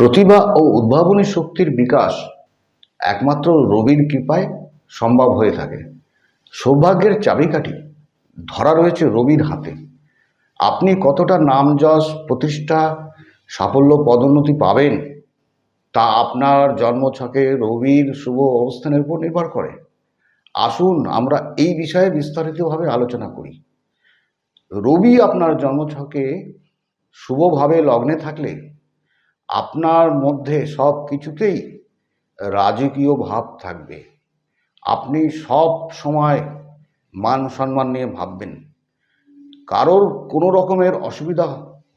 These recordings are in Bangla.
প্রতিভা ও উদ্ভাবনী শক্তির বিকাশ একমাত্র রবির কৃপায় সম্ভব হয়ে থাকে। সৌভাগ্যের চাবিকাঠি ধরা রয়েছে রবির হাতে। আপনি কতটা নাম যশ, প্রতিষ্ঠা, সাফল্য, পদোন্নতি পাবেন তা আপনার জন্মছকে রবির শুভ অবস্থানের উপর নির্ভর করে। আসুন আমরা এই বিষয়ে বিস্তারিতভাবে আলোচনা করি। রবি আপনার জন্মছকে শুভভাবে লগ্নে থাকলে আপনার মধ্যে সব কিছুতেই রাজকীয় ভাব থাকবে। আপনি সব সময় মান সম্মান নিয়ে ভাববেন। কারোর কোনো রকমের অসুবিধা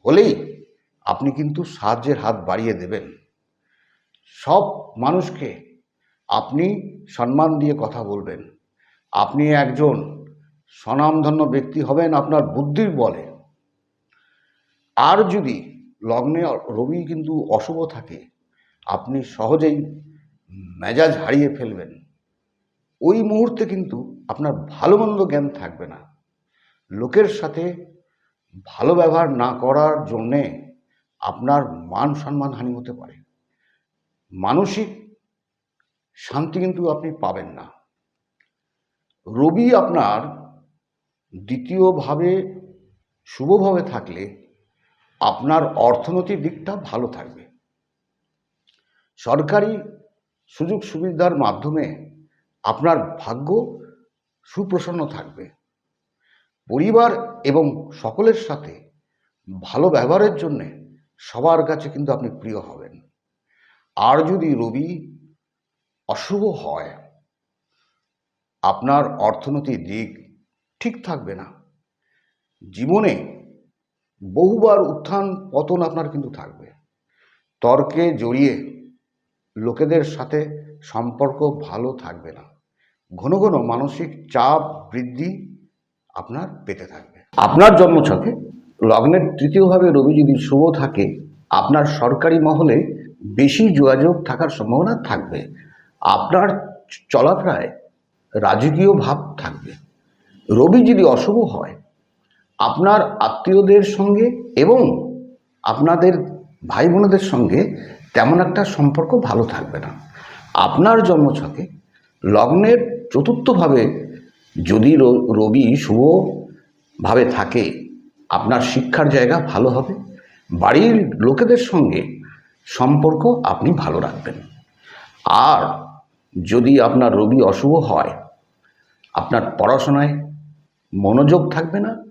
হলেই আপনি কিন্তু সাহায্যের হাত বাড়িয়ে দেবেন। সব মানুষকে আপনি সম্মান দিয়ে কথা বলবেন। আপনি একজন স্বনামধন্য ব্যক্তি হবেন আপনার বুদ্ধির বলে। আর যদি লগ্নে রবি কিন্তু অশুভ থাকে। আপনি সহজেই মেজাজ হারিয়ে ফেলবেন। ওই মুহূর্তে কিন্তু আপনার ভালো মন্দ জ্ঞান থাকবে না। লোকের সাথে ভালো ব্যবহার না করার জন্যে আপনার মান সম্মান হানি হতে পারে। মানসিক শান্তি কিন্তু আপনি পাবেন না। রবি আপনার দ্বিতীয়ভাবে শুভভাবে থাকলে আপনার অর্থনৈতিক দিকটা ভালো থাকবে। সরকারি সুযোগ সুবিধার মাধ্যমে আপনার ভাগ্য সুপ্রসন্ন থাকবে। পরিবার এবং সকলের সাথে ভালো ব্যবহারের জন্যে সবার কাছে কিন্তু আপনি প্রিয় হবেন। আর যদি রবি অশুভ হয়, আপনার অর্থনৈতিক দিক ঠিক থাকবে না। জীবনে বহুবার উত্থান, পতন আপনার কিন্তু থাকবে। তর্কে জড়িয়ে লোকেদের সাথে সম্পর্ক ভালো থাকবে না। ঘন ঘন মানসিক চাপ বৃদ্ধি আপনার পেতে থাকবে। আপনার জন্মছকে লগ্নের তৃতীয়ভাবে রবি যদি শুভ থাকে, আপনার সরকারি মহলে বেশি যোগাযোগ থাকার সম্ভাবনা থাকবে। আপনার চলাফেরায় রাজকীয় ভাব থাকবে। রবি যদি অশুভ হয় আপনার আত্মীয়দের সঙ্গে এবং আপনাদের ভাই বোনদের সঙ্গে তেমন একটা সম্পর্ক ভালো থাকবে না। আপনার জন্মছকে লগ্নের চতুর্থভাবে যদি রবি শুভভাবে থাকে, আপনার শিক্ষার জায়গা ভালো হবে। বাড়ির লোকেদের সঙ্গে সম্পর্ক আপনি ভালো রাখবেন। আর যদি আপনার রবি অশুভ হয়, আপনার পড়াশোনায় মনোযোগ থাকবে না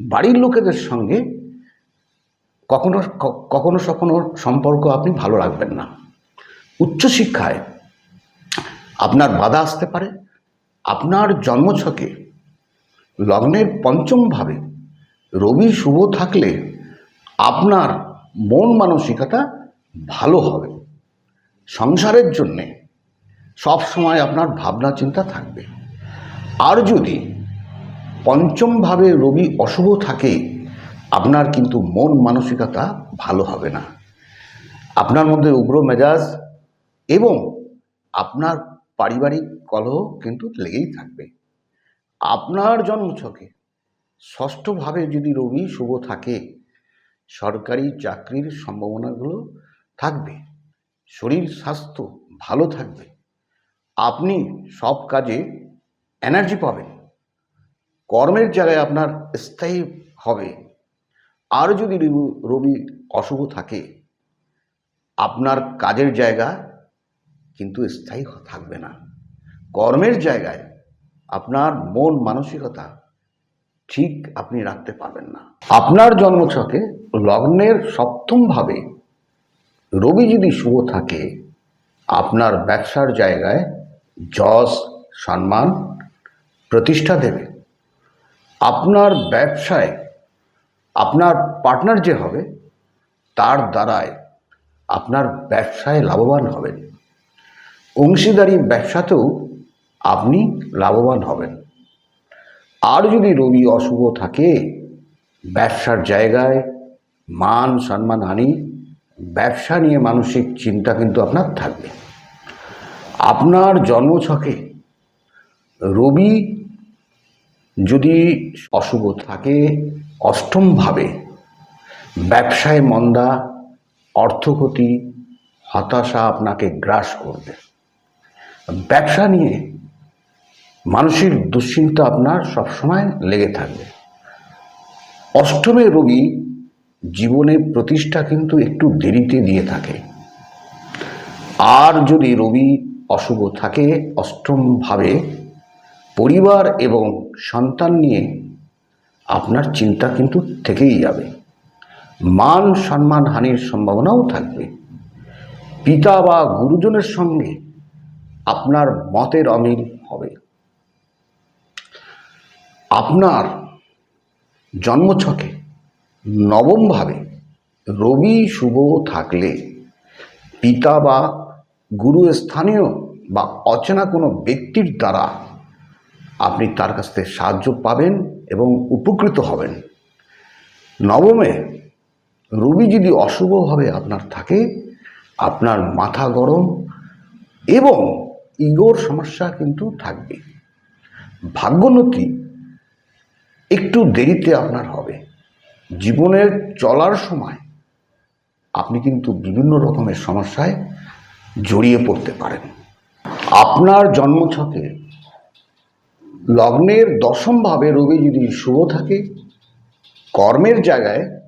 বাড়ির লোকেদের সঙ্গে কখনো কখনো কখনো সম্পর্ক আপনি ভালো রাখবেন না। উচ্চশিক্ষায় আপনার বাধা আসতে পারে। আপনার জন্মছকে লগ্নের পঞ্চমভাবে রবি শুভ থাকলে আপনার মন মানসিকতা ভালো হবে। সংসারের জন্যে সব সময় আপনার ভাবনা চিন্তা থাকবে। আর যদি পঞ্চমভাবে রবি অশুভ থাকে, আপনার কিন্তু মন মানসিকতা ভালো হবে না। আপনার মধ্যে উগ্র মেজাজ এবং আপনার পারিবারিক কলহ কিন্তু লেগেই থাকবে। আপনার জন্মছকে ষষ্ঠভাবে যদি রবি শুভ থাকে, সরকারি চাকরির সম্ভাবনাগুলো থাকবে, শরীর স্বাস্থ্য ভালো থাকবে, আপনি সব কাজে এনার্জি পাবেন। কর্মের জায়গায় আপনার স্থায়ী হবে। আর যদি রবি- অশুভ থাকে, আপনার কাজের জায়গা কিন্তু স্থায়ী থাকবে না। কর্মের জায়গায় আপনার মন মানসিকতা ঠিক আপনি রাখতে পারবেন না। আপনার জন্মছকে লগ্নের সপ্তমভাবে রবি যদি শুভ থাকে, আপনার ব্যবসার জায়গায় যশ, সম্মান, প্রতিষ্ঠা দেবে। আপনার ব্যবসায় আপনার পার্টনার যে হবে, তার দ্বারায় আপনার ব্যবসায় লাভবান হবেন। অংশীদারি ব্যবসাতেও আপনি লাভবান হবেন। আর যদি রবি অশুভ থাকে, ব্যবসার জায়গায় মান, সম্মান, হানি, ব্যবসা নিয়ে মানসিক চিন্তা কিন্তু আপনার থাকবে। আপনার জন্মছকে রবি যদি অশুভ থাকে, অষ্টমভাবে ব্যবসায় মন্দা, অর্থক্ষতি, হতাশা আপনাকে গ্রাস করবে। ব্যবসা নিয়ে মানসিক দুশ্চিন্তা আপনার সবসময় লেগে থাকবে। অষ্টমে রোগী জীবনে প্রতিষ্ঠা কিন্তু একটু দেরিতে দিয়ে থাকে। আর যদি রবি অশুভ থাকে, অষ্টমভাবে পরিবার এবং সন্তান নিয়ে আপনার চিন্তা কিন্তু থেকেই যাবে। মান, সম্মান, হানির সম্ভাবনাও থাকবে। পিতা বা গুরুজনের সঙ্গে আপনার মতের অমিল হবে। আপনার জন্মছকে নবমভাবে রবি শুভ থাকলে পিতা বা গুরু স্থানীয় বা অচেনা কোনো ব্যক্তির দ্বারা আপনি তার কাছ থেকে সাহায্য পাবেন এবং উপকৃত হবেন। নবমে, রবি যদি অশুভভাবে আপনার থাকে, আপনার মাথা গরম এবং ইগোর সমস্যা কিন্তু থাকবে। ভাগ্যোন্নতি একটু দেরিতে আপনার হবে। জীবনের চলার সময় আপনি কিন্তু বিভিন্ন রকমের সমস্যায় জড়িয়ে পড়তে পারেন। আপনার জন্মছকে লগ্নের দশমভাবে রবি যদি শুভ থাকে, কর্মের জায়গায়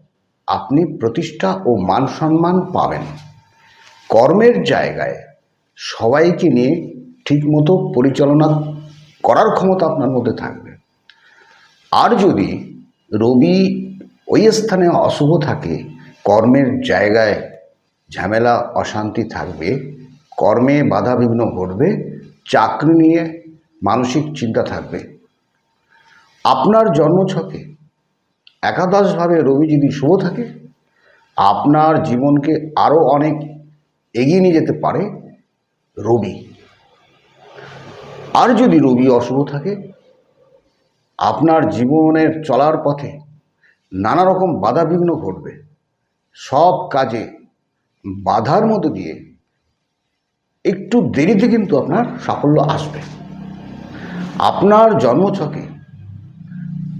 আপনি প্রতিষ্ঠা ও মান সম্মান পাবেন। কর্মের জায়গায় সবাইকে নিয়ে ঠিকমতো পরিচালনা করার ক্ষমতা আপনার মধ্যে থাকবে। আর যদি রবি ওই স্থানে অশুভ থাকে, কর্মের জায়গায় ঝামেলা, অশান্তি থাকবে, কর্মে বাধা বিঘ্ন ঘটবে, চাকরি নিয়ে মানসিক চিন্তা থাকবে। আপনার জন্মছকে একাদশভাবে রবি যদি শুভ থাকে, আপনার জীবনকে আরও অনেক এগিয়ে নিয়ে যেতে পারে রবি। আর যদি রবি অশুভ থাকে, আপনার জীবনের চলার পথে নানা রকম বাধা বিঘ্ন ঘটবে। সব কাজে বাধার মধ্যে দিয়ে একটু দেরিতে কিন্তু আপনার সাফল্য আসবে। আপনার জন্মছকে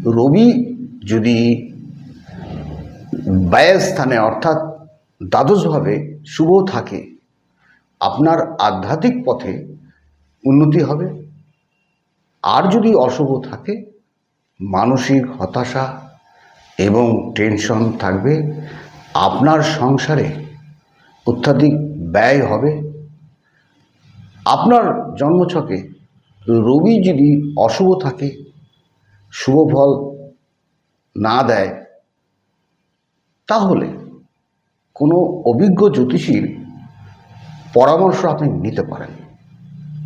রবি যদি ব্যয় স্থানে অর্থাৎ দ্বাদশভাবে শুভ থাকে, আপনার আধ্যাত্মিক পথে উন্নতি হবে। আর যদি অশুভ থাকে, মানসিক হতাশা এবং টেনশন থাকবে, আপনার সংসারে অত্যাধিক ব্যয় হবে। আপনার জন্মছকে রবি যদি অশুভ থাকে, শুভ ফল না দেয়, তাহলে কোনো অভিজ্ঞ জ্যোতিষীর পরামর্শ আপনি নিতে পারেন।